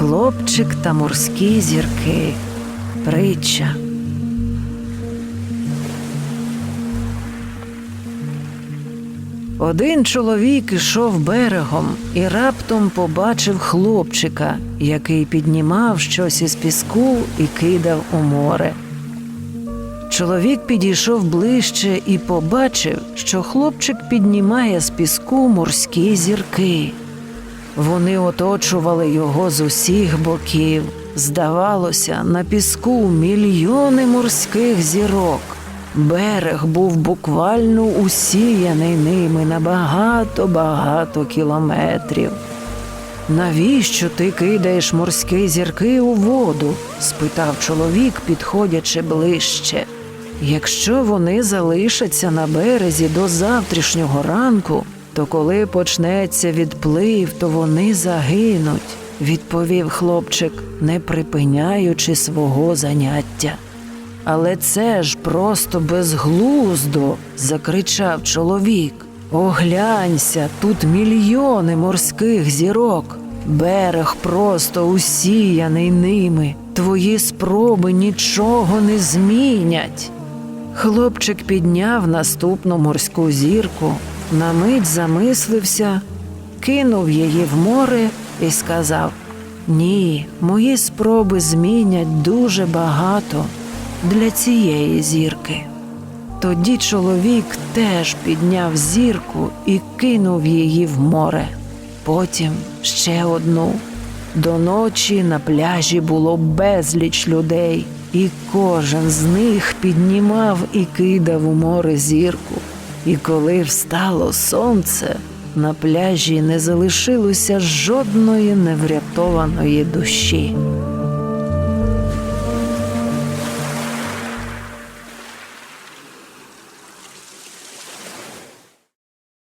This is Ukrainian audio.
Хлопчик та морські зірки. Притча. Один чоловік ішов берегом і раптом побачив хлопчика, який піднімав щось із піску і кидав у море. Чоловік підійшов ближче і побачив, що хлопчик піднімає з піску морські зірки. Вони оточували його з усіх боків. Здавалося, на піску мільйони морських зірок. Берег був буквально усіяний ними на багато-багато кілометрів. Навіщо ти кидаєш морські зірки у воду? спитав чоловік, підходячи ближче. Якщо вони залишаться на березі до завтрашнього ранку, то коли почнеться відплив, то вони загинуть, відповів хлопчик, не припиняючи свого заняття. Але це ж просто безглуздо, закричав чоловік. Оглянься, тут мільйони морських зірок. Берег просто усіяний ними. Твої спроби нічого не змінять. Хлопчик підняв наступну морську зірку, на мить замислився, кинув її в море і сказав: Ні, мої спроби змінять дуже багато для цієї зірки. Тоді чоловік теж підняв зірку і кинув її в море. Потім ще одну. До ночі на пляжі було безліч людей, і кожен з них піднімав і кидав у море зірку. І коли встало сонце, на пляжі не залишилося жодної неврятованої душі.